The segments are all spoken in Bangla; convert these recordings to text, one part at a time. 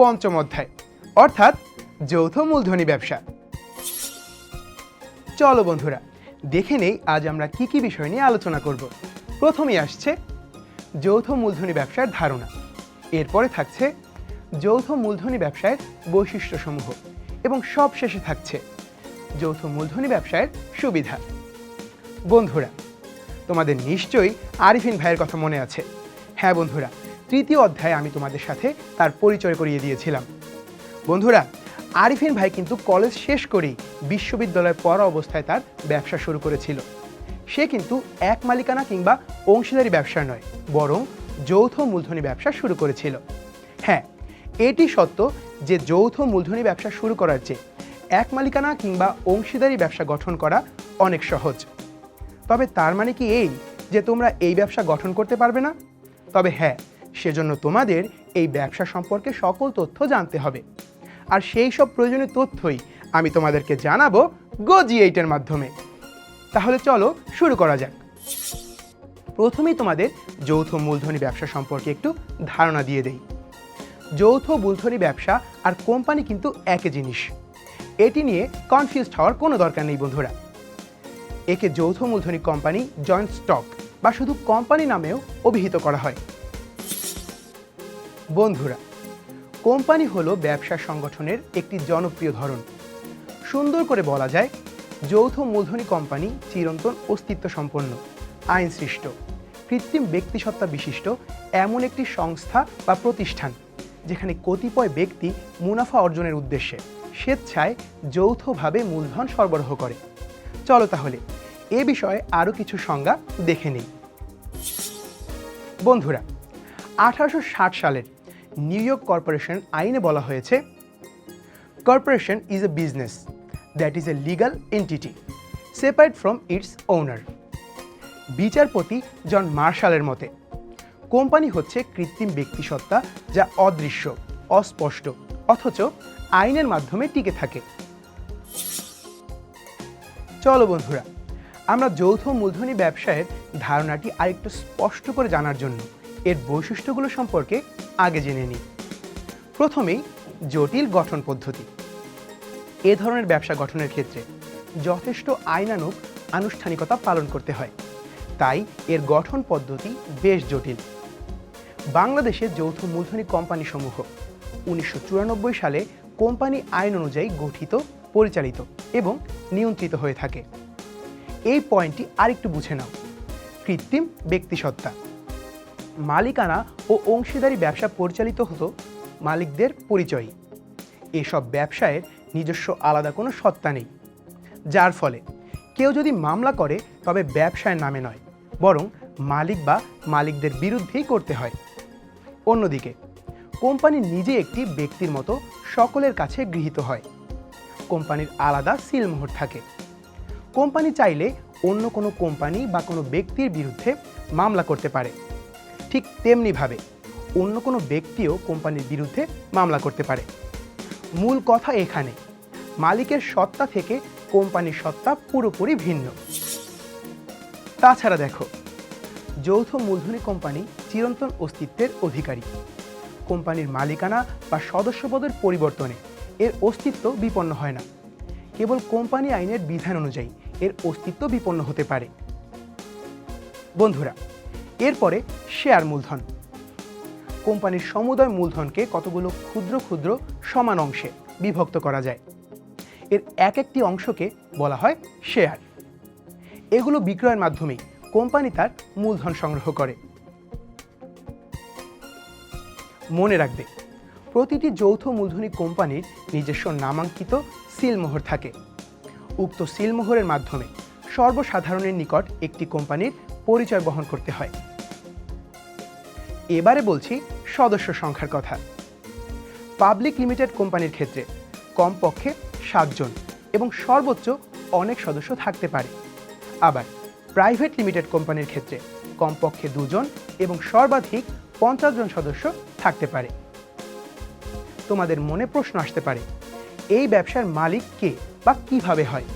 পঞ্চম অধ্যায়, অর্থাৎ যৌথ মূলধনী ব্যবসা। চলো বন্ধুরা, দেখে নেই আজ আমরা কি কি বিষয় নিয়ে আলোচনা করব। প্রথমেই আসছে যৌথ মূলধনী ব্যবসার ধারণা। এরপরে থাকছে যৌথ মূলধনী ব্যবসায়ের বৈশিষ্ট্যসমূহ এবং সব শেষে থাকছে যৌথ মূলধনী ব্যবসায়ের সুবিধা। বন্ধুরা, তোমাদের নিশ্চয়ই আরিফিন ভাইয়ের কথা মনে আছে। হ্যাঁ বন্ধুরা তৃতীয় অধ্যায়ে আমি তোমাদের সাথে তার পরিচয় করিয়ে দিয়েছিলাম। বন্ধুরা, আরিফিন ভাই কিন্তু কলেজ শেষ করেই বিশ্ববিদ্যালয়ে পড়া অবস্থায় তার ব্যবসা শুরু করেছিল। সে কিন্তু এক মালিকানা কিংবা অংশীদারি ব্যবসা নয়, বরং যৌথ মূলধনী ব্যবসা শুরু করেছিল। হ্যাঁ এটি সত্য যে যৌথ মূলধনী ব্যবসা শুরু করার চেয়ে এক মালিকানা কিংবা অংশীদারি ব্যবসা গঠন করা অনেক সহজ। তবে তার মানে কি এই যে তোমরা এই ব্যবসা গঠন করতে পারবে না? তবে হ্যাঁ সেজন্য তোমাদের এই ব্যবসা সম্পর্কে সকল তথ্য জানতে হবে। আর সেই সব প্রয়োজনীয় তথ্যই আমি তোমাদেরকে জানাব গো জি এইটের মাধ্যমে। তাহলে চলো শুরু করা যাক। প্রথমেই তোমাদের যৌথ মূলধনী ব্যবসা সম্পর্কে একটু ধারণা দিয়ে দেই। যৌথ মূলধনী ব্যবসা আর কোম্পানি কিন্তু একই জিনিস। এটি নিয়ে কনফিউজড হওয়ার কোনো দরকার নেই বন্ধুরা। একে যৌথ মূলধনী কোম্পানি জয়েন্ট স্টক বা শুধু কোম্পানি নামেও অভিহিত করা হয়। বন্ধুরা, কোম্পানি হলো ব্যবসা সংগঠনের একটি জনপ্রিয় ধরন। সুন্দর করে বলা যায়, যৌথ মূলধনী কোম্পানি চিরন্তন অস্তিত্ব সম্পন্ন আইন সৃষ্ট কৃত্রিম ব্যক্তিসত্তা বিশিষ্ট, এমন একটি সংস্থা বা প্রতিষ্ঠান যেখানে কতিপয় ব্যক্তি মুনাফা অর্জনের উদ্দেশ্যে স্বেচ্ছায় যৌথভাবে মূলধন সরবরাহ করে। চলো তাহলে, এ বিষয়ে আরও কিছু সংজ্ঞা দেখে নেই। বন্ধুরা, আঠারোশো ষাট সালের নিউ ইয়র্ক কর্পোরেশন আইনে বলা হয়েছে corporation is a business that is a legal entity separate from its owner বিচারপতি জন মার্শালের মতে, কোম্পানি হচ্ছে কৃত্রিম ব্যক্তিসত্তা যা অদৃশ্য, অস্পষ্ট, অথচ আইনের মাধ্যমে টিকে থাকে। চলো বন্ধুরা, আমরা যৌথ মূলধনী ব্যবসায়ের ধারণাটি আরেকটু স্পষ্ট করে জানার জন্য এর বৈশিষ্ট্যগুলো সম্পর্কে আগে জেনে নিই। প্রথমেই, জটিল গঠন পদ্ধতি। এ ধরনের ব্যবসা গঠনের ক্ষেত্রে যথেষ্ট আইনানুগ আনুষ্ঠানিকতা পালন করতে হয়। তাই এর গঠন পদ্ধতি বেশ জটিল। বাংলাদেশে যৌথ মূলধনী কোম্পানিসমূহ উনিশশো চুরানব্বই সালে কোম্পানি আইন অনুযায়ী গঠিত, পরিচালিত এবং নিয়ন্ত্রিত হয়ে থাকে। এই পয়েন্টটি আরেকটু বুঝে নাও। কৃত্রিম ব্যক্তিসত্তা মালিকানা ও অংশীদারি ব্যবসা পরিচালিত হতো মালিকদের পরিচয়ই এসব ব্যবসায়ের নিজস্ব আলাদা কোনো সত্তা নেই। যার ফলে কেউ যদি মামলা করে, তবে ব্যবসায়ের নামে নয়, বরং মালিক বা মালিকদের বিরুদ্ধেই করতে হয়। অন্যদিকে, কোম্পানি নিজে একটি ব্যক্তির মতো সকলের কাছে গৃহীত হয়। কোম্পানির আলাদা সিলমোহর থাকে। কোম্পানি চাইলে অন্য কোনো কোম্পানি বা কোনো ব্যক্তির বিরুদ্ধে মামলা করতে পারে। ঠিক তেমনিভাবে অন্য কোনো ব্যক্তিও কোম্পানির বিরুদ্ধে মামলা করতে পারে। মূল কথা এখানে, মালিকের সত্তা থেকে কোম্পানির সত্তা পুরোপুরি ভিন্ন। তাছাড়া দেখো, যৌথ মূলধনী কোম্পানি চিরন্তন অস্তিত্বের অধিকারী। কোম্পানির মালিকানা বা সদস্যপদের পরিবর্তনে এর অস্তিত্ব বিপন্ন হয় না। কেবল কোম্পানি আইনের বিধান অনুযায়ী এর অস্তিত্ব বিপন্ন হতে পারে। বন্ধুরা, এরপরে শেয়ার মূলধন। কোম্পানির সমুদয় মূলধনকে কতগুলো ক্ষুদ্র ক্ষুদ্র সমান অংশে বিভক্ত করা যায়। এর এক একটি অংশকে বলা হয় শেয়ার। এগুলো বিক্রয়ের মাধ্যমে কোম্পানি তার মূলধন সংগ্রহ করে। মনে রাখবে, প্রতিটি যৌথ মূলধনী কোম্পানির নিজস্ব নামাঙ্কিত সিলমোহর থাকে। উক্ত সিলমোহরের মাধ্যমে সর্বসাধারণের নিকট একটি কোম্পানির পরিচয় বহন করতে হয়। এবারে বলছি সদস্য সংখ্যার কথা। পাবলিক লিমিটেড কোম্পানির ক্ষেত্রে কমপক্ষে সাতজন এবং সর্বোচ্চ অনেক সদস্য থাকতে পারে। আবার প্রাইভেট লিমিটেড কোম্পানির ক্ষেত্রে কমপক্ষে দুজন এবং সর্বাধিক পঞ্চাশ জন সদস্য থাকতে পারে। তোমাদের মনে প্রশ্ন আসতে পারে, এই ব্যবসার মালিক কে বা কীভাবে হয়?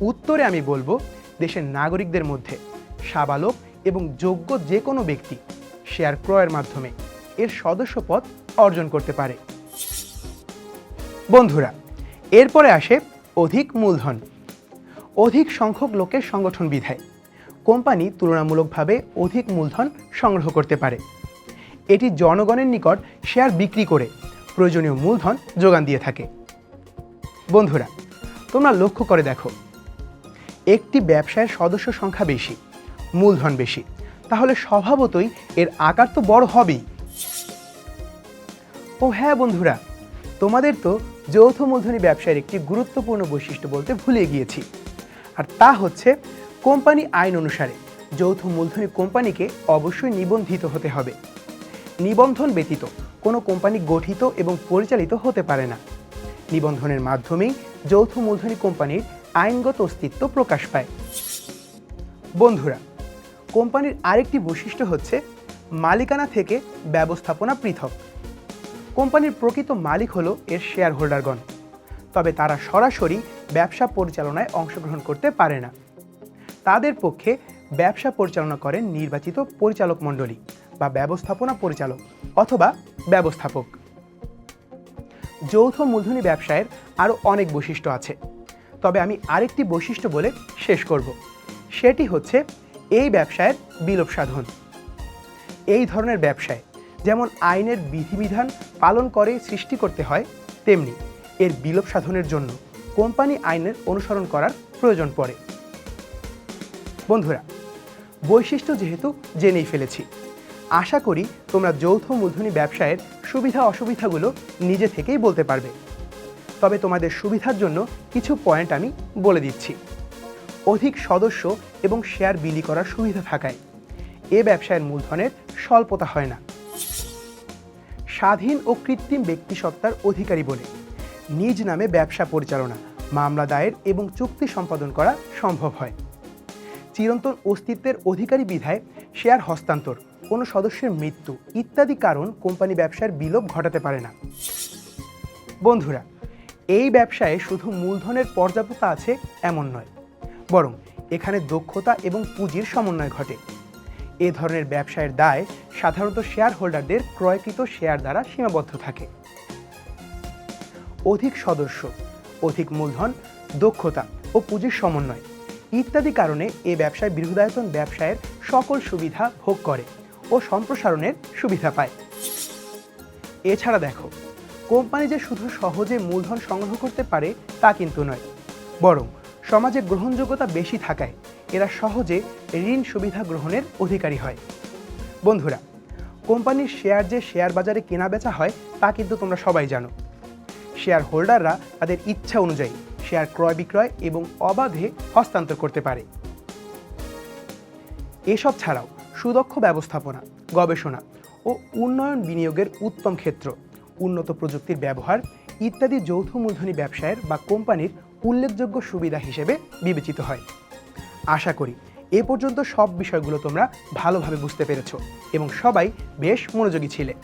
উত্তরে আমি বলব, দেশের নাগরিকদের মধ্যে সাবালক এবং যোগ্য যে কোনো ব্যক্তি শেয়ার ক্রয়ের মাধ্যমে এর সদস্যপদ অর্জন করতে পারে। বন্ধুরা, এরপরে আসে অধিক মূলধন। অধিক সংখ্যক লোকের সংগঠন বিধায় কোম্পানি তুলনামূলকভাবে অধিক মূলধন সংগ্রহ করতে পারে। এটি জনগণের নিকট শেয়ার বিক্রি করে প্রয়োজনীয় মূলধন যোগান দিয়ে থাকে। বন্ধুরা, তোমরা লক্ষ্য করে দেখো, একটি ব্যবসায়ের সদস্য সংখ্যা বেশি, মূলধন বেশি তাহলে স্বভাবতই এর আকার তো বড় হবেই। ও হ্যাঁ বন্ধুরা, তোমাদের তো যৌথ মূলধনী ব্যবসায়ের একটি গুরুত্বপূর্ণ বৈশিষ্ট্য বলতে ভুলে গিয়েছি, আর তা হচ্ছে কোম্পানি আইন অনুসারে যৌথ মূলধনী কোম্পানিকে অবশ্যই নিবন্ধিত হতে হবে। নিবন্ধন ব্যতীত কোনো কোম্পানি গঠিত এবং পরিচালিত হতে পারে না। নিবন্ধনের মাধ্যমেই যৌথ মূলধনী কোম্পানির আইনগত অস্তিত্ব প্রকাশ পায়। বন্ধুরা কোম্পানির আরেকটি বৈশিষ্ট্য হচ্ছে, মালিকানা থেকে ব্যবস্থাপনা পৃথক। কোম্পানির প্রকৃত মালিক হলো এর শেয়ার হোল্ডারগণ তবে তারা সরাসরি ব্যবসা পরিচালনায় অংশগ্রহণ করতে পারে না। তাদের পক্ষে ব্যবসা পরিচালনা করেন নির্বাচিত পরিচালক মণ্ডলী বা ব্যবস্থাপনা পরিচালক অথবা ব্যবস্থাপক। যৌথ মূলধনী ব্যবসায়ের আরও অনেক বৈশিষ্ট্য আছে। তবে আমি আরেকটি বৈশিষ্ট্য বলে শেষ করব। সেটি হচ্ছে এই ব্যবসায়ের বিলোপ সাধন। এই ধরনের ব্যবসায় যেমন আইনের বিধিবিধান পালন করে সৃষ্টি করতে হয়, তেমনি এর বিলোপ সাধনের জন্য কোম্পানি আইনের অনুসরণ করার প্রয়োজন পড়ে। বন্ধুরা, বৈশিষ্ট্য যেহেতু জেনেই ফেলেছি, আশা করি তোমরা যৌথ মূলধনী ব্যবসায়ের সুবিধা অসুবিধাগুলো নিজে থেকেই বলতে পারবে। তবে তোমাদের সুবিধার জন্য কিছু পয়েন্ট আমি বলে দিচ্ছি। অধিক সদস্য এবং শেয়ার বিলি করার সুবিধা থাকায়। এ ব্যবসায়ের মূলধনের স্বল্পতা হয় না। স্বাধীন ও কৃত্রিম ব্যক্তিসত্তার অধিকারী বলে নিজ নামে ব্যবসা পরিচালনা, মামলা দায়ের এবং চুক্তি সম্পাদন করা সম্ভব হয়। চিরন্তন অস্তিত্বের অধিকারী বিধায় শেয়ার হস্তান্তর, কোনো সদস্যের মৃত্যু ইত্যাদি কারণ কোম্পানি ব্যবসার বিলোপ ঘটাতে পারে না। বন্ধুরা, এই ব্যবসায়ে শুধু মূলধনের পর্যাপ্ততা আছে এমন নয়। বরং এখানে দক্ষতা এবং পুঁজির সমন্বয় ঘটে। এ ধরনের ব্যবসায়ের দায় সাধারণত শেয়ার হোল্ডারদের ক্রয়কৃত শেয়ার দ্বারা সীমাবদ্ধ থাকে। অধিক সদস্য, অধিক মূলধন, দক্ষতা ও পুঁজির সমন্বয় ইত্যাদি কারণে এ ব্যবসায় বৃহদায়তন ব্যবসায়ের সকল সুবিধা ভোগ করে ও সম্প্রসারণের সুবিধা পায়। এছাড়া দেখো, কোম্পানি যে শুধু সহজে মূলধন সংগ্রহ করতে পারে তা কিন্তু নয়, বরং সমাজে গ্রহণযোগ্যতা বেশি থাকায় এরা সহজে ঋণ সুবিধা গ্রহণের অধিকারী হয়। বন্ধুরা, কোম্পানির শেয়ার যে শেয়ার বাজারে কেনা বেচা হয়, তা কিন্তু তোমরা সবাই জানো। শেয়ার হোল্ডাররা তাদের ইচ্ছা অনুযায়ী শেয়ার ক্রয় বিক্রয় এবং অবাধে হস্তান্তর করতে পারে। এসব ছাড়াও সুদক্ষ ব্যবস্থাপনা, গবেষণা ও উন্নয়ন বিনিয়োগের উত্তম ক্ষেত্র, উন্নত প্রযুক্তির ব্যবহার ইত্যাদি যৌথ মূলধনী ব্যবসায়ের বা কোম্পানির উল্লেখযোগ্য সুবিধা হিসেবে বিবেচিত হয়। আশা করি এ পর্যন্ত সব বিষয়গুলো তোমরা ভালোভাবে বুঝতে পেরেছ এবং সবাই বেশ মনোযোগী ছিলে।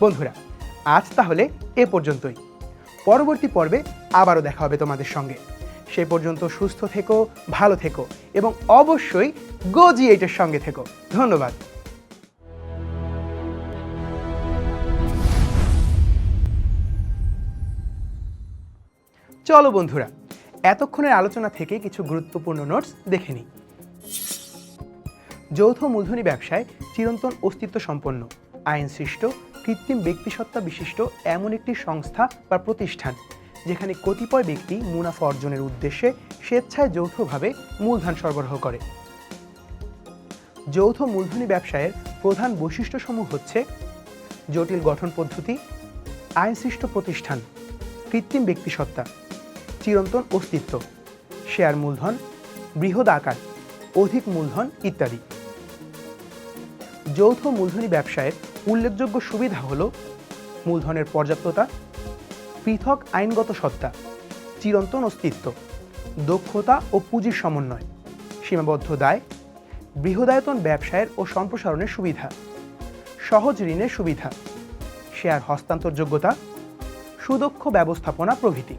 বন্ধুরা, আজ তাহলে এ পর্যন্তই। পরবর্তী পর্বে আবারও দেখা হবে তোমাদের সঙ্গে। সে পর্যন্ত সুস্থ থেকো, ভালো থেকো এবং অবশ্যই গোজি এইটের সঙ্গে থেকো। ধন্যবাদ। চলো বন্ধুরা, এতক্ষণের আলোচনা থেকে কিছু গুরুত্বপূর্ণ নোটস দেখে নিই। যৌথ মূলধনী ব্যবসায় চিরন্তন অস্তিত্ব সম্পন্ন, আইন সৃষ্ট, কৃত্রিম ব্যক্তিসত্তা বিশিষ্ট এমন একটি সংস্থা বা প্রতিষ্ঠান, যেখানে কতিপয় ব্যক্তি মুনাফা অর্জনের উদ্দেশ্যে স্বেচ্ছায় যৌথভাবে মূলধন সরবরাহ করে। যৌথ মূলধনী ব্যবসায়ের প্রধান বৈশিষ্ট্যসমূহ হচ্ছে জটিল গঠন পদ্ধতি, আইনসৃষ্ট প্রতিষ্ঠান, কৃত্রিম ব্যক্তিসত্তা চিরন্তন অস্তিত্ব, শেয়ার মূলধন, বৃহৎ আকার, অধিক মূলধন ইত্যাদি। যৌথ মূলধনী ব্যবসায়ের উল্লেখযোগ্য সুবিধা হল মূলধনের পর্যাপ্ততা, পৃথক আইনগত সত্তা, চিরন্তন অস্তিত্ব, দক্ষতা ও পুঁজির সমন্বয়, সীমাবদ্ধ দায়, বৃহদায়তন ব্যবসায়ের ও সম্প্রসারণের সুবিধা, সহজ ঋণের সুবিধা, শেয়ার হস্তান্তরযোগ্যতা, সুদক্ষ ব্যবস্থাপনা প্রভৃতি।